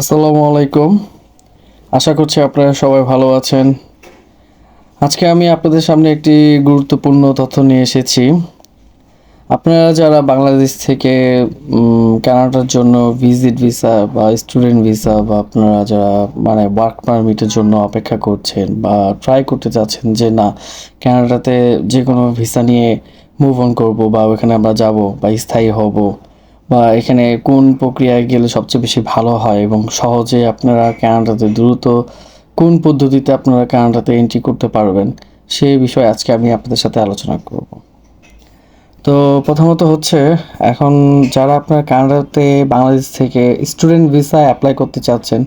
আসসালামু আলাইকুম। আশা করছি আপনারা সবাই ভালো আছেন। আজকে আমি আপনাদের সামনে একটি গুরুত্বপূর্ণ তথ্য নিয়ে এসেছি। আপনারা যারা বাংলাদেশ থেকে কানাডার জন্য ভিজিট ভিসা বা স্টুডেন্ট ভিসা বা আপনারা যারা মানে ওয়ার্ক পারমিটের জন্য অপেক্ষা করছেন বা ট্রাই করতে চাচ্ছেন যে, না, কানাডাতে যে কোনো ভিসা নিয়ে মুভ অন করব বা ওখানে আমরা যাব বা স্থায়ী হব বা এখানে কোন প্রক্রিয়ায় গেলে সবচেয়ে বেশি ভালো হয় এবং সহজে আপনারা কানাডাতে দ্রুত কোন পদ্ধতিতে আপনারা কানাডাতে এন্ট্রি করতে পারবেন সেই বিষয়ে আজকে আমি আপনাদের সাথে আলোচনা করব। তো প্রথমত হচ্ছে, এখন যারা আপনার কানাডাতে বাংলাদেশ থেকে স্টুডেন্ট ভিসা অ্যাপ্লাই করতে চাচ্ছেন,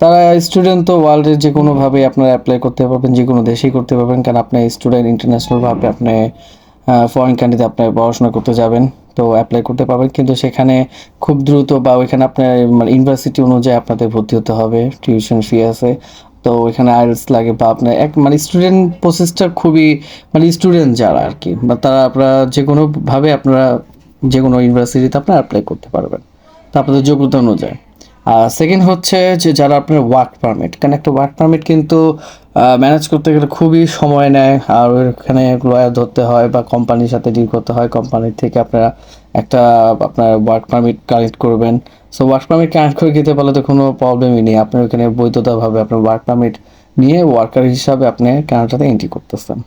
তারা স্টুডেন্ট তো ওয়ার্ল্ডের যে কোনোভাবে আপনারা অ্যাপ্লাই করতে পারবেন, যে কোনো দেশেই করতে পারবেন, কারণ আপনি স্টুডেন্ট ইন্টারন্যাশনালভাবে আপনি ফরেন কান্ট্রিতে আপনি পড়াশোনা করতে যাবেন। তো অ্যাপ্লাই করতে পারবেন। কিন্তু সেখানে খুব দ্রুত বা ওইখানে আপনার মানে ইউনিভার্সিটি অনুযায়ী আপনাদের ভর্তি হতে হবে টিউশন ফি আছে। তো ওইখানে আইএলস লাগে বা আপনার এক মানে স্টুডেন্ট প্রসেসটা খুবই মানে স্টুডেন্ট যারা আর কি বা তারা আপনারা যে কোনোভাবে আপনারা যে কোনো ইউনিভার্সিটিতে আপনারা অ্যাপ্লাই করতে পারবেন। তো আপনাদের যোগ্যতা অনুযায়ী। সেকেন্ড হচ্ছে যে যারা আপনার ওয়ার্ক পারমিট কারণ একটা ওয়ার্ক পারমিট কিন্তু ম্যানেজ করতে গেলে খুবই সময় নেয়, আর ওখানে লয়ার ধরতে হয় বা কোম্পানির সাথে ডিল করতে হয় কোম্পানির থেকে আপনারা একটা, আপনার ওয়ার্ক পারমিট কালেক্ট করবেন। সো ওয়ার্ক পারমিট কানেক্ট করে দিতে পারলে তো কোনো প্রবলেমই নেই। আপনি ওখানে বৈধতাভাবে আপনার ওয়ার্ক পারমিট নিয়ে ওয়ার্কার হিসাবে আপনি কানাডাতে এন্ট্রি করতেছেন।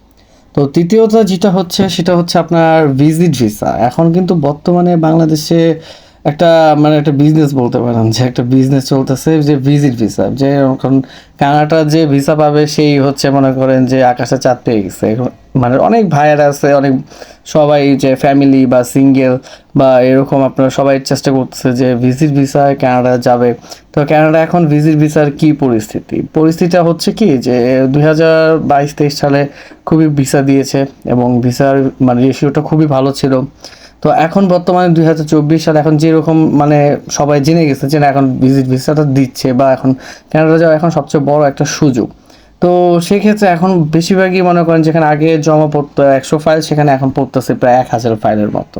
তো তৃতীয়ত যেটা হচ্ছে, সেটা হচ্ছে আপনার ভিজিট ভিসা এখন কিন্তু বর্তমানে বাংলাদেশে একটা মানে একটা বিজনেস বলতে পারেন, যে একটা বিজনেস চলতেছে, যে ভিজিট ভিসা যে এখন কানাডা যে ভিসা পাবে, সেই হচ্ছে মনে করেন যে আকাশে চাঁদ পেয়ে গেছে। মানে অনেক ভাইয়েরা আছে, অনেক সবাই যে ফ্যামিলি বা সিঙ্গেল বা এরকম আপনারা সবাই চেষ্টা করতেছে যে ভিজিট ভিসায় কানাডা যাবে। তো কানাডা এখন ভিজিট ভিসার কি পরিস্থিতি? পরিস্থিতিটা হচ্ছে কি যে দুই হাজার বাইশ, তেইশ সালে খুবই ভিসা দিয়েছে এবং ভিসার মানে রেশিওটা খুবই ভালো ছিল। তো এখন বর্তমানে দুই হাজার চব্বিশ সাল এখন যেরকম মানে সবাই জেনে গেছে যে না, এখন ভিজিট ভিসাটা দিচ্ছে বা এখন কানাডা যাওয়া এখন সবচেয়ে বড় একটা সুযোগ। তো সেক্ষেত্রে এখন বেশিরভাগই মনে করেন যেখানে আগে জমা পড়তো একশো ফাইল সেখানে এখন পড়তেছে প্রায় এক হাজার ফাইলের মতো।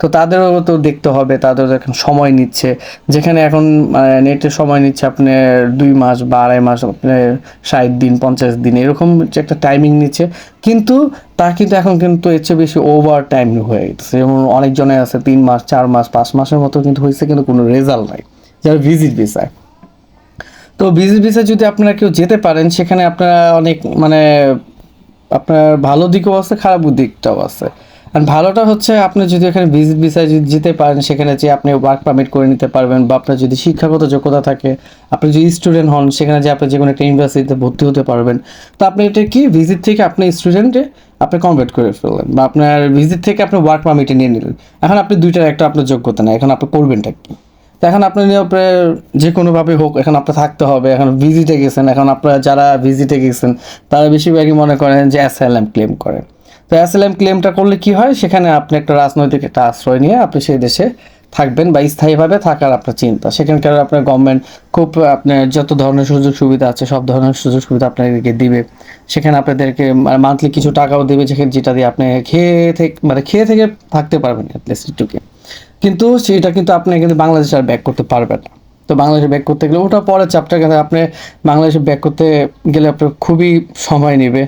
তো তাদেরও তো দেখতে হবে তাদের এখন সময় নিচ্ছে। যেখানে এখন নেটে সময় নিচ্ছে আপনার দুই মাস বা আড়াই মাস, আপনার ষাট দিন, পঞ্চাশ দিন, এরকম একটা টাইমিং নিচ্ছে। কিন্তু তা কিন্তু এখন কিন্তু এর চেয়ে বেশি ওভার টাইম হয়ে গেছে। যেমন অনেকজনে আছে তিন মাস, চার মাস, পাঁচ মাসের মতো কিন্তু হয়েছে, কিন্তু কোনো রেজাল্ট নাই। যারা ভিজিট ভিসায় তো ভিজিট ভিসা যদি আপনারা কেউ যেতে পারেন, সেখানে আপনারা অনেক মানে আপনার ভালো দিকও আছে, খারাপ দিকটাও আছে। আর ভালোটা হচ্ছে আপনি যদি এখানে ভিজিট ভিসায় যদি যেতে পারেন, সেখানে যে আপনি ওয়ার্ক পারমিট করে নিতে পারবেন বা আপনার যদি শিক্ষাগত যোগ্যতা থাকে, আপনি যদি স্টুডেন্ট হন, সেখানে যে আপনি যে কোনো একটা ইউনিভার্সিটিতে ভর্তি হতে পারবেন। তো আপনি এটা কি ভিজিট থেকে আপনি স্টুডেন্টে আপনি কনভার্ট করে ফেললেন বা আপনার ভিজিট থেকে আপনি ওয়ার্ক পারমিটে নিয়ে নিলেন। এখন আপনি দুইটার একটা আপনার যোগ্যতা নেই, এখন আপনি করবেনটা কি? এখন আপনি আপনার যে কোনোভাবে হোক, এখন আপনার থাকতে হবে, এখন ভিজিটে গেছেন, এখন আপনারা যারা ভিজিটে গেছেন, তারা বেশিরভাগই মনে করেন যে অ্যাসাইলাম ক্লেম করেন তো অ্যাসাইলাম ক্লেমটা করলে কি হয়? সেখানে আপনি একটা রাজনৈতিক একটা আশ্রয় নিয়ে আপনি সেই দেশে থাকবেন বা স্থায়ীভাবে থাকার আপনার চিন্তা। সেখানকার আপনার গভর্নমেন্ট খুব আপনার যত ধরনের সুযোগ সুবিধা আছে, সব ধরনের সুযোগ সুবিধা আপনাদেরকে দিবে। সেখানে আপনাদেরকে মান্থলি কিছু টাকাও দেবে, যেখানে যেটা দিয়ে আপনি খেয়ে থেকে মানে খেয়ে থেকে থাকতে পারবেন অ্যাটলিস্ট একটুকে। কিন্তু সেটা কিন্তু আপনি কিন্তু বাংলাদেশে আর ব্যাক করতে পারবেন না। তো বাংলাদেশে ব্যাক করতে গেলে ওটা পরের চাপটা কিন্তু আপনি বাংলাদেশে ব্যাক করতে গেলে আপনার খুবই সময় নেবে।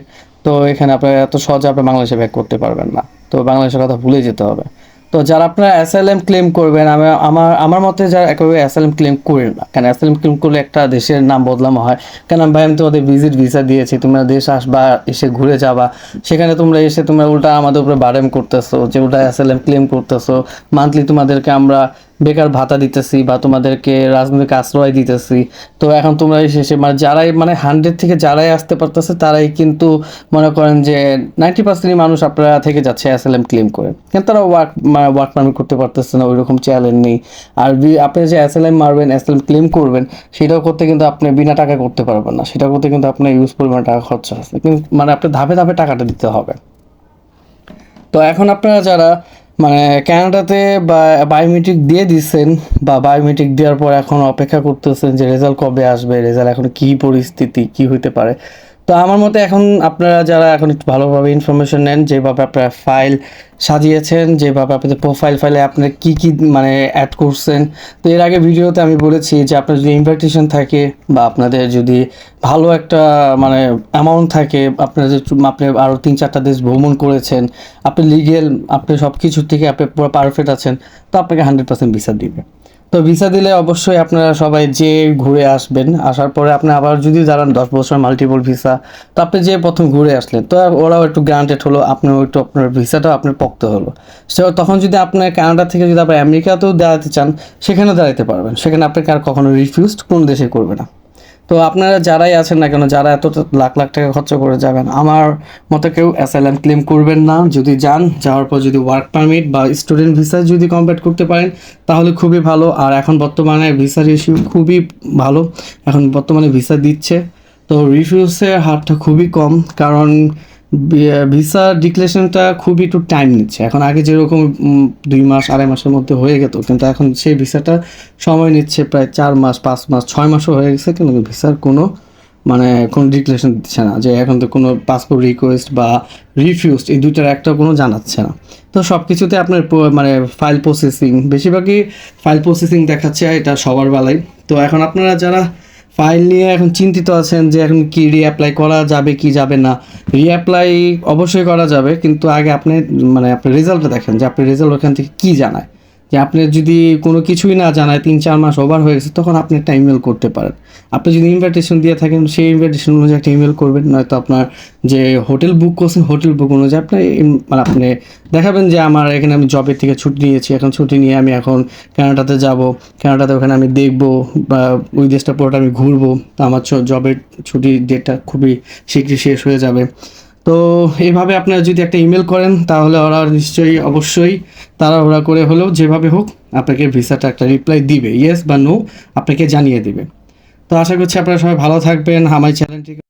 তো এখানে আপনার এত সহজে আপনি বাংলাদেশে ব্যাক করতে পারবেন না। তো বাংলাদেশের কথা ভুলে যেতে হবে। তো যারা আপনারা অ্যাসাইলেম ক্লেম করবেন, আমি, আমার আমার মতে যারা একেবারে এম ক্লেম করেন না, কেন এস এল এম ক্লেম করলে একটা দেশের নাম বদলানো হয়? কেন ভাই, আমি তোমাদের ভিজিট ভিসা দিয়েছি, তোমরা দেশ আসবা, এসে ঘুরে যাবা, সেখানে তোমরা এসে তোমরা উল্টা আমাদের উপরে বারেম করতেছো, যে উল্টা এম ক্লেম করতেছো মান্থলি তোমাদেরকে আমরা বেকার ভাতা দিতেছি বা তোমাদেরকে রাজনৈতিক আশ্রয় দিতেছি। তো এখন তোমরা শেষে মানে যারাই মানে হান্ড্রেড থেকে যারাই আসতে পারতেছে, তারাই কিন্তু মনে করেন যে নাইনটি পার্সেন্টই মানুষ আপনারা থেকে যাচ্ছে অ্যাসাইলেম ক্লেম করে। কিন্তু তারা ওয়ার্ক মানে ওয়ার্ক পারমিট করতে পারতেছে না, ওইরকম চ্যালেঞ্জ নেই। আর আপনি যে অ্যাসাইলেম মারবেন অ্যাসাইলেম ক্লেম করবেন, সেটাও করতে কিন্তু আপনি বিনা টাকা করতে পারবেন না। সেটা করতে কিন্তু আপনার ইউজ পরিমাণ টাকা খরচা আছে। কিন্তু মানে আপনি ধাপে ধাপে টাকাটা দিতে হবে। তো এখন আপনারা যারা মানে ক্যানাডাতে বায়োমেট্রিক দিয়ে দিচ্ছেন বা বায়োমেট্রিক দেওয়ার পর এখন অপেক্ষা করতেছেন যে রেজাল্ট কবে আসবে রেজাল্ট এখন কি পরিস্থিতি, কি হইতে পারে? তো আমার মতে এখন আপনারা যারা এখন একটু ভালোভাবে ইনফরমেশন নেন, যেভাবে আপনারা ফাইল সাজিয়েছেন, যেভাবে আপনাদের প্রোফাইল ফাইলে আপনারা কী কী মানে অ্যাড করছেন, তো এর আগে ভিডিওতে আমি বলেছি যে আপনার যদি ইনভাইটেশন থাকে বা আপনাদের যদি ভালো একটা মানে অ্যামাউন্ট থাকে, আপনারা যে আপনি আরও তিন চারটা দেশ ভ্রমণ করেছেন, আপনি লিগেল আপনি সব কিছুর থেকে আপনি পুরো পারফেক্ট আছেন, তো আপনাকে হান্ড্রেড পার্সেন্ট ভিসা দিবে। তো ভিসা দিলে অবশ্যই আপনারা সবাই যে ঘুরে আসবেন, আসার পরে আপনি আবার যদি দাঁড়ান দশ বছর মাল্টিপল ভিসা, তো আপনি যে প্রথম ঘুরে আসলেন, তো ওরাও একটু গ্রান্টেড হলো আপনার একটু আপনার ভিসাটাও আপনার পক্ত হলো। সে তখন যদি আপনার কানাডা থেকে যদি আবার আমেরিকাতেও দাঁড়াতে চান, সেখানেও দাঁড়াতে পারবেন। সেখানে আপনাকে আর কখনো রিফিউজ কোন দেশে করবে না। তো আপনারা যারাই আছেন না কেন, যারা এত লাখ লাখ টাকা খরচ করে যাবেন, আমার মতো কেউ অ্যাসাইলাম ক্লেম করবেন না। যদি যান, যাওয়ার পর যদি ওয়ার্ক পারমিট বা স্টুডেন্ট ভিসা যদি কমপ্লিট করতে পারেন, তাহলে খুবই ভালো। আর এখন বর্তমানে ভিসার ইস্যু খুবই ভালো। এখন বর্তমানে ভিসা দিচ্ছে। তো রিফিউজের হারটা খুবই কম। কারণ ভিসা ডিক্লেশনটা খুবই একটু টাইম নিচ্ছে। এখন আগে যেরকম দুই মাস, আড়াই মাসের মধ্যে হয়ে যেত কিন্তু এখন সেই ভিসাটা সময় নিচ্ছে প্রায় চার মাস, পাঁচ মাস, ছয় মাসও হয়ে গেছে, কিন্তু ভিসার কোনো মানে কোনো ডিক্লেরেশন দিচ্ছে না। যে এখন তো কোনো পাসপোর্ট রিকোয়েস্ট বা রিফিউজড এই দুইটার একটা কোনো জানাচ্ছে না। তো সব কিছুতে আপনার মানে ফাইল প্রসেসিং বেশিরভাগই ফাইল প্রসেসিং দেখাচ্ছে, এটা সবার বেলায়। তো এখন আপনারা যারা ফাইল নিয়ে এখন চিন্তিত আছেন যে এখন কি রিঅ্যাপ্লাই করা যাবে, কি যাবে না। রিঅ্যাপ্লাই অবশ্যই করা যাবে, কিন্তু আগে আপনি মানে আপনার রেজাল্টটা দেখেন যে আপনি রেজাল্ট ওখান থেকে কী জানায়। যে আপনি যদি কোনো কিছুই না জানায় তিন, চার মাস ওভার হয়ে গেছে, তখন আপনি একটা ইমেল করতে পারেন। আপনি যদি ইনভাইটেশন দিয়ে থাকেন, সেই ইনভাইটেশন অনুযায়ী একটা ইমেল করবেন, নয়তো আপনার যে হোটেল বুক করছেন হোটেল বুক অনুযায়ী আপনি মানে আপনি দেখাবেন যে আমার এখানে আমি জবের থেকে ছুটি নিয়েছি, এখন ছুটি নিয়ে আমি এখন কানাডাতে যাব কানাডাতে ওখানে আমি দেখব, বা ওই দেশটা পুরোটা আমি ঘুরবো, আমার জবের ছুটির ডেটটা খুবই শীঘ্রই শেষ হয়ে যাবে। তো এভাবে আপনারা যদি একটা ইমেল করেন, তাহলে ওরা নিশ্চয়ই অবশ্যই তারা ওরা করে হলেও যেভাবে হোক আপনাকে ভিসাটা একটা রিপ্লাই দিবে। ইয়েস বা নো আপনাকে জানিয়ে দিবে। তো আশা করছি আপনারা সবাই ভালো থাকবেন। আমার চ্যানেলটিকে